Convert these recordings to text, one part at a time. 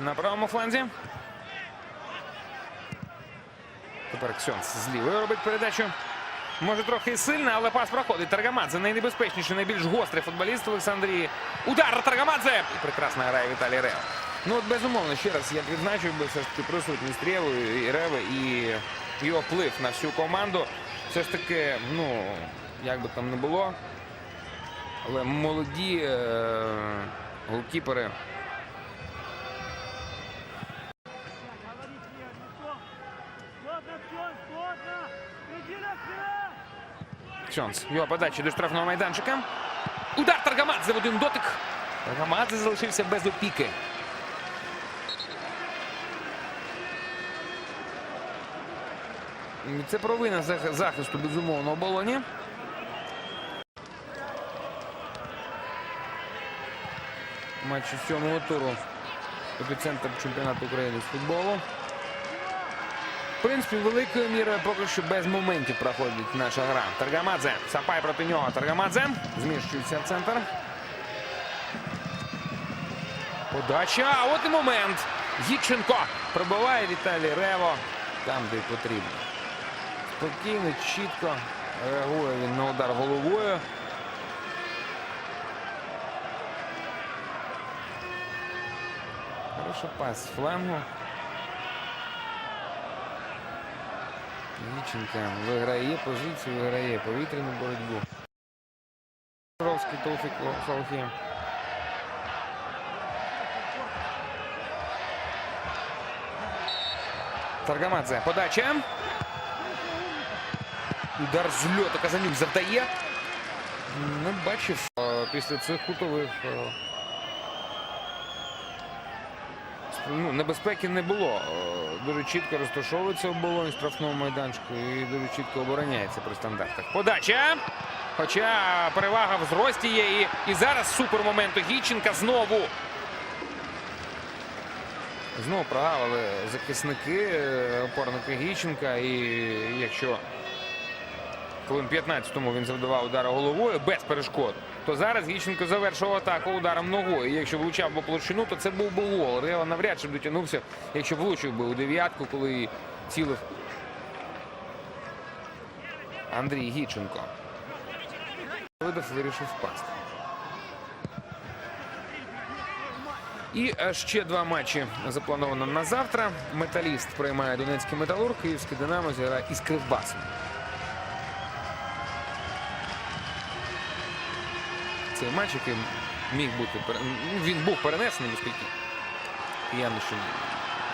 На правому фланзі. Тепер Ксьонс з лівої робить передачу. Може трохи і сильно, але пас проходить. Таргамадзе найнебезпечніший, найбільш гострий футболіст Олександрії. Удар Таргамадзе! І прекрасно грає Віталій Рео. Ну от безумовно, ще раз я відзначив би все ж таки присутність Реви і Реви і його вплив на всю команду. Все ж таки, ну, як би там не було. Але молоді е- голкіпери Ксьонс. Його подача до штрафного майданчика. Удар Таргамадзе один дотик. Таргамадзе залишився без опіки. Це провина захисту, безумовно, оболоні. Матчі сьомого туру. Епіцентр чемпіонату України з футболу. В принципі, великою мірою поки що без моментів проходить наша гра. Таргамадзе. Сапай проти нього. Таргамадзе. Зміщується в центр. Подача. А от і момент. Гідченко пробиває Віталій Рево там, де потрібно. Спокійно, чітко реагує він на удар головою. Хороший пас флангу. Віченка виграє позицію, виграє повітряну боротьбу. Ровський Товфік Салхі. Таргамадзе. Подача. Удар з льоту Казанюк завдає. Не бачив е, після цих кутових. Ну, небезпеки не було. Е, Дуже чітко розташовується оболонь штрафного майданчику і дуже чітко обороняється при стандартах. Подача. Хоча перевага в зрості є. І, і зараз супер момент Гіченка знову. Знову прогавили захисники, е, опорники Гіченка. І якщо хвилин 15-му він завдавав удари головою без перешкод, то зараз Гіченко завершив атаку ударом ногою. Якщо влучав по площину, то це був би гол. Рева навряд чи б дотягнувся, якщо влучив би у дев'ятку, коли цілив Андрій Гіченко. Видав вирішив впасти. І е, ще два матчі заплановано на завтра. Металіст приймає Донецький металург, Київський Динамо зіграє із Кривбасом. Цей матч, який міг бути ну, він був перенесений, оскільки кияни ще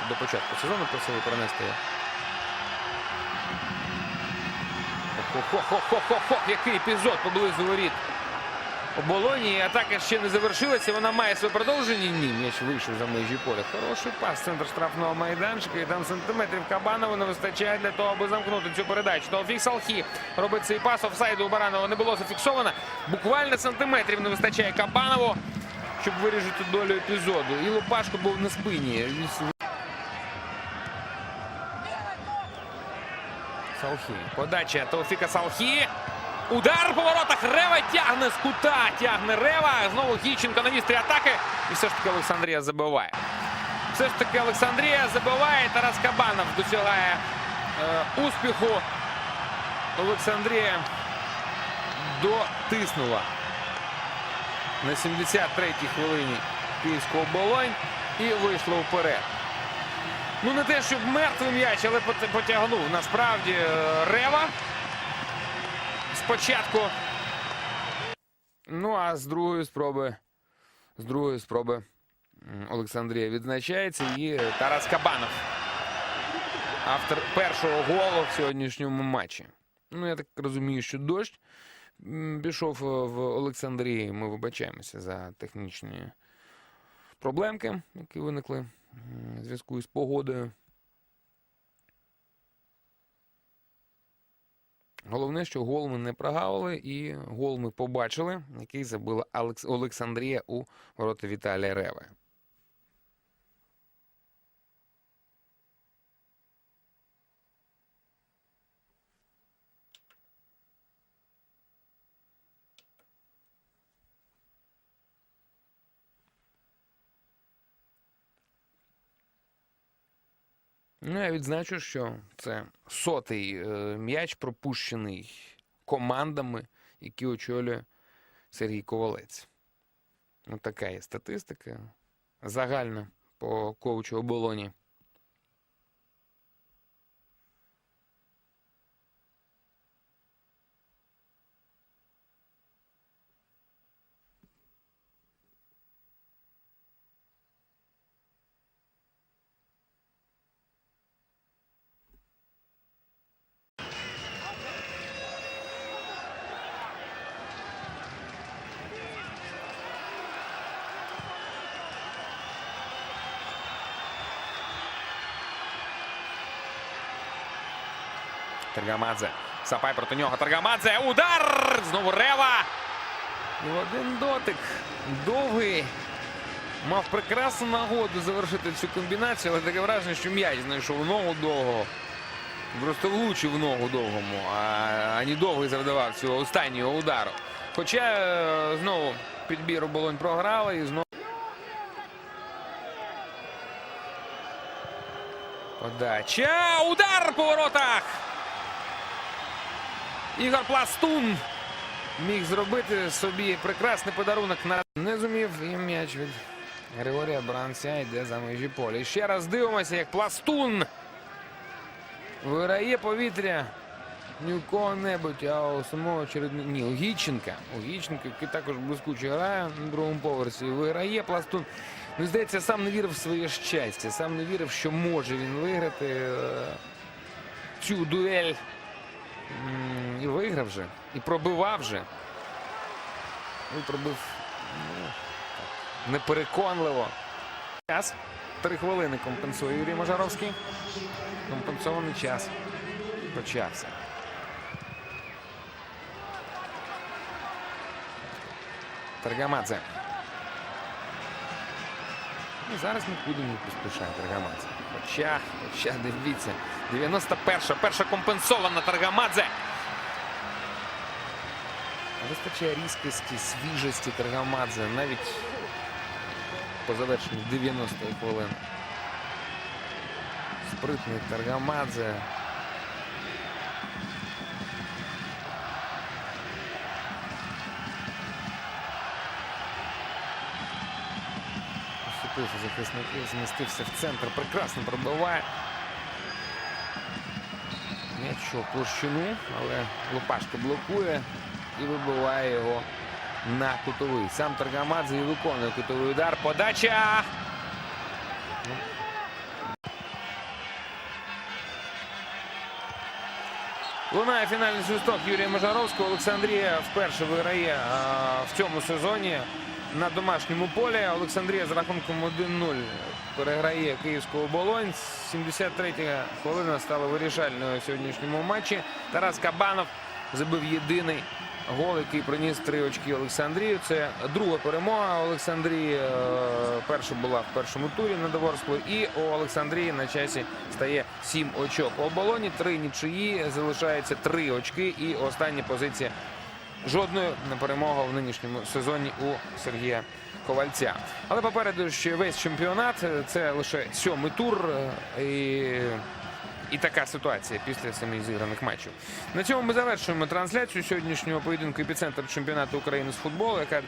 до початку сезону просили перенести. Хо-хо-хо-хо-хо-хо! Який епізод поблизу воріт оболоні. Атака ще не завершилася. Вона має своє продовження. Ні, м'яч вийшов за межі поля. Хороший пас. Центр штрафного майданчика. І там сантиметрів Кабанову не вистачає для того, аби замкнути цю передачу. Тофік Салхі робить цей пас. Офсайду у Баранова не було зафіксовано. Буквально сантиметрів не вистачає Кабанову, щоб вирішити долю епізоду. І Лопашко був на спині. Салхі. Подача Тауфіка Салхі. Удар по воротах. Рева тягне з кута. Тягне Рева. Знову Гіченко на вістрі атаки. І все ж таки Олександрія забиває. Все ж таки Олександрія забиває. Тарас Кабанов досягає е, успіху. Олександрія дотиснула на 73-й хвилині Київську оболонь і вийшла вперед. Ну, не те, щоб мертвий м'яч, але пот- потягнув насправді е, Рева. Спочатку. Ну, а з другої спроби. З другої спроби Олександрія відзначається. І Тарас Кабанов. Автор першого голу в сьогоднішньому матчі. Ну, я так розумію, що дощ пішов е, в Олександрії. Ми вибачаємося за технічні проблемки, які виникли в зв'язку із погодою. Головне, що гол ми не прогавили, і гол ми побачили, який забила Алекс... Олександрія у ворота Віталія Реви. Ну, я відзначу, що це сотий е, м'яч, пропущений командами, які очолює Сергій Ковалець. Ось така є статистика. Загальна по коучу оболоні. Таргамадзе. Сапай проти нього. Таргамадзе. Удар! Знову Рева. І один дотик. Довгий. Мав прекрасну нагоду завершити цю комбінацію, але таке враження, що м'яч знайшов ногу довго. Просто влучив ногу довгому, а, а не довгий завдавав цього останнього удару. Хоча е, знову підбір оболонь програли і знову. Подача. Удар по воротах. Ігор Пластун міг зробити собі прекрасний подарунок на не зумів і м'яч від Григорія Бранця йде за межі поля. Ще раз дивимося, як Пластун виграє повітря. Ні у кого-небудь, а у самого чередника. Ні, у Гіченка. У Гіченка, який також блискуче грає на другому поверсі. Виграє Пластун. Ну, здається, сам не вірив в своє щастя, сам не вірив, що може він виграти е, цю дуель. І виграв же, і пробивав же. І пробив ну, непереконливо. Час. Три хвилини компенсує Юрій Мажаровський. Компенсований час почався. Таргамадзе. Ну, зараз ми не поспішати Таргамадзе. Хоча, хоча, дивіться, 91-ша, перша компенсована Таргамадзе. Вистачає різкості, свіжості Таргамадзе навіть по завершенню 90-ї хвилини. Спритний Таргамадзе. Уступився захисників, змістився в центр. Прекрасно пробиває. М'яч у площину, але Лопашко блокує і вибиває його на кутовий. Сам Таргамадзе і виконує кутовий удар. Подача! Лунає фінальний свисток Юрія Мажаровського. Олександрія вперше виграє а, в цьому сезоні на домашньому полі. Олександрія з рахунком 1-0 переграє київську оболонь. 73-я хвилина стала вирішальною у сьогоднішньому матчі. Тарас Кабанов забив єдиний гол, який приніс три очки Олександрію. Це друга перемога Олександрії. Е, Перша була в першому турі на Доворську. І у Олександрії на часі стає сім очок. У оболоні три нічиї, залишається три очки. І остання позиція жодної не перемога в нинішньому сезоні у Сергія Ковальця. Але попереду ще весь чемпіонат. Це лише сьомий тур. е, І і така ситуація після семи зіграних матчів. На цьому ми завершуємо трансляцію сьогоднішнього поєдинку епіцентр чемпіонату України з футболу, яка